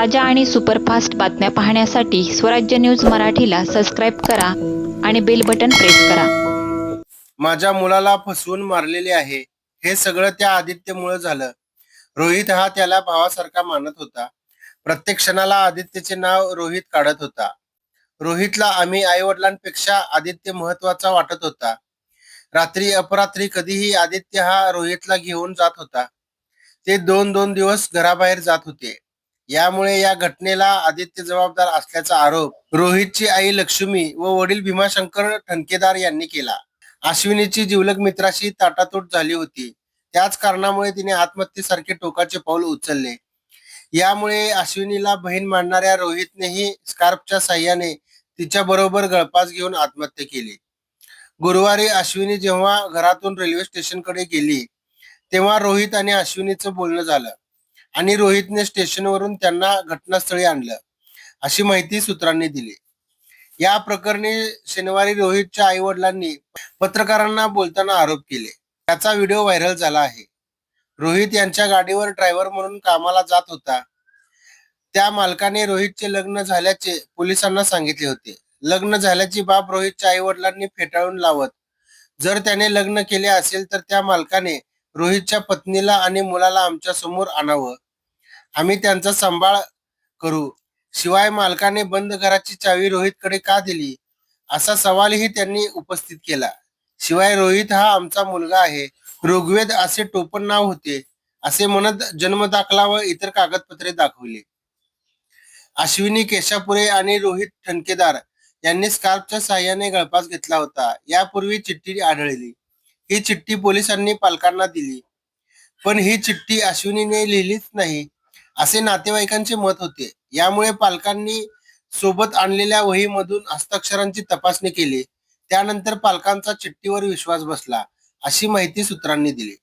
ताज्या आणि सुपरफास्ट बातम्या पाहण्यासाठी स्वराज्य न्यूज मराठीला सबस्क्राईब करा आणि बेल बटन प्रेस करा. माझ्या मुलाला फसवून मारलेले आहे. हे सगळं त्या आदित्यमुळे झालं. रोहित हा त्याला भावासारखा मानत होता. प्रत्येक क्षणाला आदित्यचे नाव रोहित काढत होता. रोहितला आम्ही आई वडिलांपेक्षा आदित्य महत्त्वाचा वाटत होता. रात्री अपरात्री कधीही आदित्य हा रोहितला घेऊन जात होता. ते दोन दोन दिवस घराबाहेर जात होते. यामुळे या घटनेला आदित्य जबाबदार असल्याचा आरोप रोहितची आई लक्ष्मी व वडील भीमाशंकर ठणकेदार यांनी केला. अश्विनीची जिवलग मित्राशी ताटातूट झाली होती. त्याच कारणामुळे तिने आत्महत्येसारखे टोकाचे पाऊल उचलले. यामुळे अश्विनीला बहीण मानणाऱ्या रोहितनेही स्कार्फच्या साह्याने तिच्या बरोबर गळपास घेऊन आत्महत्या केली. गुरुवारी अश्विनी जेव्हा घरातून रेल्वे स्टेशनकडे गेली तेव्हा रोहित आणि अश्विनीचं बोलणं झालं. आणि रोहितने स्टेशनवरून त्यांना घटनास्थळी आणलं. अशी माहिती सूत्रांनी दिली. या प्रकरणी शनिवारी रोहितच्या आई वडिलांनी पत्रकारांना बोलताना आरोप केले. त्याचा व्हिडिओ व्हायरल झाला आहे. रोहित यांच्या गाडीवर ड्रायव्हर म्हणून कामाला जात होता. त्या मालकाने रोहितचे लग्न झाल्याचे पोलिसांना सांगितले होते. लग्न झाल्याची बाब रोहितच्या आई वडिलांनी फेटाळून लावत जर त्याने लग्न केले असेल तर त्या मालकाने रोहितच्या पत्नीला आणि मुलाला आमच्यासमोर आणावं. आम्ही त्यांचा सांभाळ करू. शिवाय मालकाने बंद घराची चावी रोहितकडे का दिली? असा सवालही त्यांनी उपस्थित केला. शिवाय रोहित हा आमचा मुलगा आहे. ऋग्वेद असे टोपण नाव होते. असे म्हणत जन्म दाखला व इतर कागदपत्रे दाखवली. अश्विनी केशापुरे आणि रोहित ठणकेदार यांनी स्कार्फच्या सहाय्याने गळपास घेतला होता. यापूर्वी चिठ्ठी आढळली. ही चिठ्ठी पोलिसांनी पालकांना दिली. पण ही चिठ्ठी अश्विनीने लिहिलीच नाही असे नातेवाईकांचे मत होते. यामुळे पालकांनी सोबत आणलेल्या वहीमधून हस्ताक्षरांची तपासणी केली. त्यानंतर पालकांचा चिठ्ठीवर विश्वास बसला अशी माहिती सूत्रांनी दिली.